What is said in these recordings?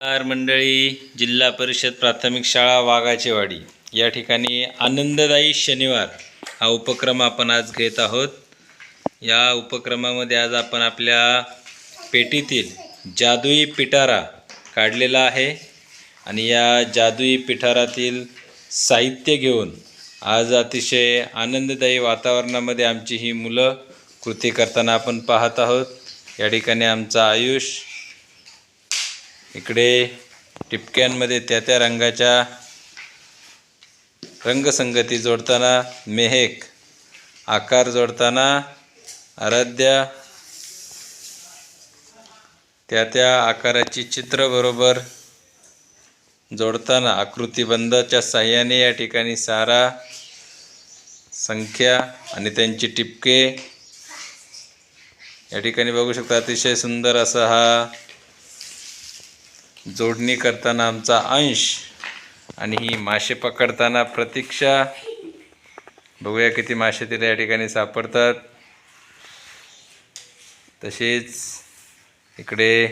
नमस्कार मंडळी जिल्हा परिषद प्राथमिक शाळा वाघाचेवाडी. या ठिकाणी आनंददायी शनिवार हा उपक्रम आपण आज घेत आहोत. या उपक्रमामध्ये आज आपण आपल्या पेटीतील जादुई पिटारा काढलेला आहे आणि या जादुई पिठारातील साहित्य घेऊन आज अतिशय आनंददायी वातावरणामध्ये आमची ही मुलं कृती करताना आपण पाहत आहोत. या ठिकाणी आमचा आयुष इकडे टिपक्यांमध्ये त्या त्या रंगाच्या रंगसंगती जोडताना मेहेक आकार जोडताना आराध्या त्या त्या आकाराची चित्र बरोबर जोडताना आकृतीबंधाच्या साह्याने या ठिकाणी सारा संख्या आणि त्यांची टिपके. या ठिकाणी बघू शकता अतिशय सुंदर असा हा जोडणी करताना आमचा अंश आणि ही मासे पकडताना प्रतीक्षा. बघूया किती मासे तिला या ठिकाणी सापडतात. तसेच इकडे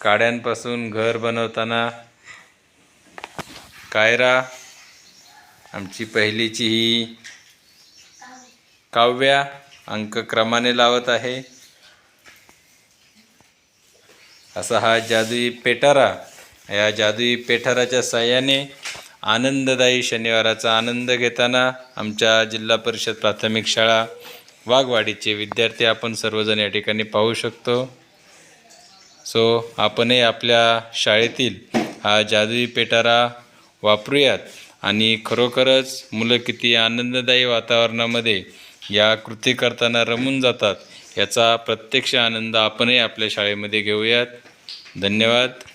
काड्यांपासून घर बनवताना कायरा आमची पहिलीची ही काव्या अंक क्रमाने लावत आहे. असा हा जादुई पेटारा. या जादुई पेठाराच्या साह्याने आनंददायी शनिवाराचा आनंद घेताना आमच्या जिल्हा परिषद प्राथमिक शाळा वाघवाडीचे विद्यार्थी आपण सर्वजण या ठिकाणी पाहू शकतो. सो आपणही आपल्या शाळेतील हा जादुई पेटारा वापरूयात आणि खरोखरच मुलं किती आनंददायी वातावरणामध्ये या कृती करताना रमून जातात याचा प्रत्यक्ष आनंद आपणही आपल्या शाळेमध्ये घेऊयात. धन्यवाद.